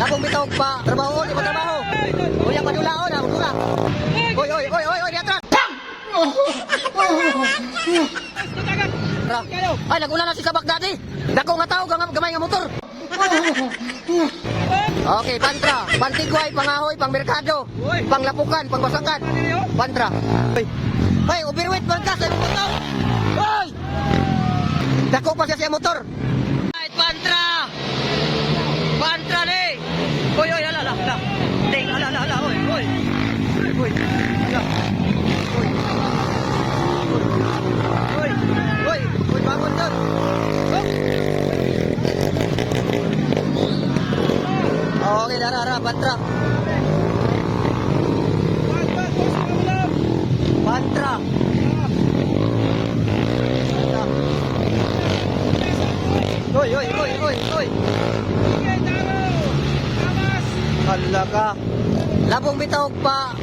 Labong bitaw pa. Trabaho, di ba trabaho? Uy, ang padulaon, ang ah, padula. Uy, uy, uy, uy, uy, di atras. Bang! Ay, naguna na si Kabak dati. Dako nga tao, gamay nga motor. Okay, pantra. Pantigway, pangahoy, pangmerkado, panglapukan, pangbasakan. Pantra. Ay, overweight man ka sa motor. Ay! Dako pa siya sa motor. Oh. Dara, pantra. Pantra. Pantra. Oy, oy, oy, oy, oy. Hala ka. Labong bitaw pa.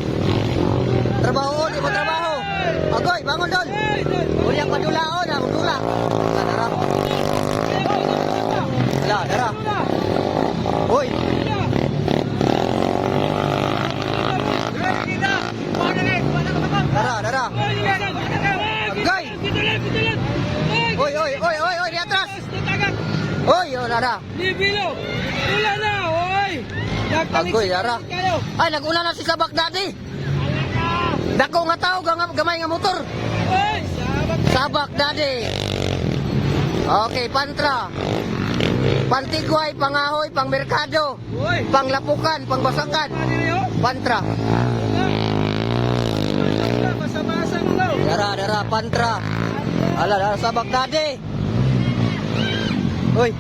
Trabaho, di mo trabaho. Agoy, bangon doon. Uli ang padulaon, ha, magdula. Oy, oh, dara. Libilo! Wala na, oy! Agoy, dara. Ay, naguna na si Sabak Daddy. Dako nga tao, gam- gamay nga motor. Oy! Sabak! Sabak Daddy. Okay, pantra. Pantigway, pangahoy, pangmerkado. Panglapukan, pangbasakan. Ano? Pantra. Dara, dara, pantra. Ala, dara, sabak Daddy. Hoy.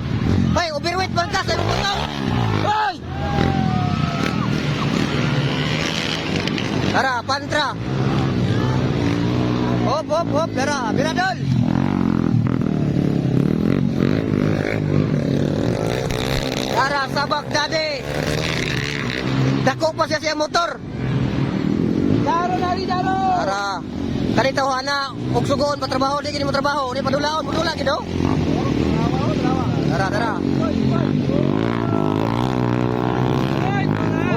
Hoy, overweight man ka sa imong motor. Hoy! Dara, pantra. Hop, hop, hop, dara, biradol. Dara, sabak Daddy. Dako pa siya siya motor. Daro na rin, daro! Para kanita ho ana og sugon pa trabaho di kini mo trabaho ni padulaon padula gid do. Dara dara. Oy!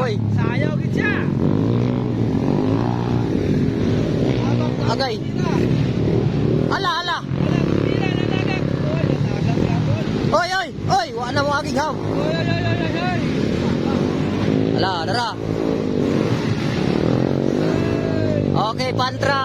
Oy. Sayaw gid siya! Sabak na, Agay. pila. Ala ala. Wala, pila na dagat. Oy, natagas ka doon. Oy oy oy wa na mo agig haw. Oy, oy, oy, oy, oy! Ala dara. Okay pantra.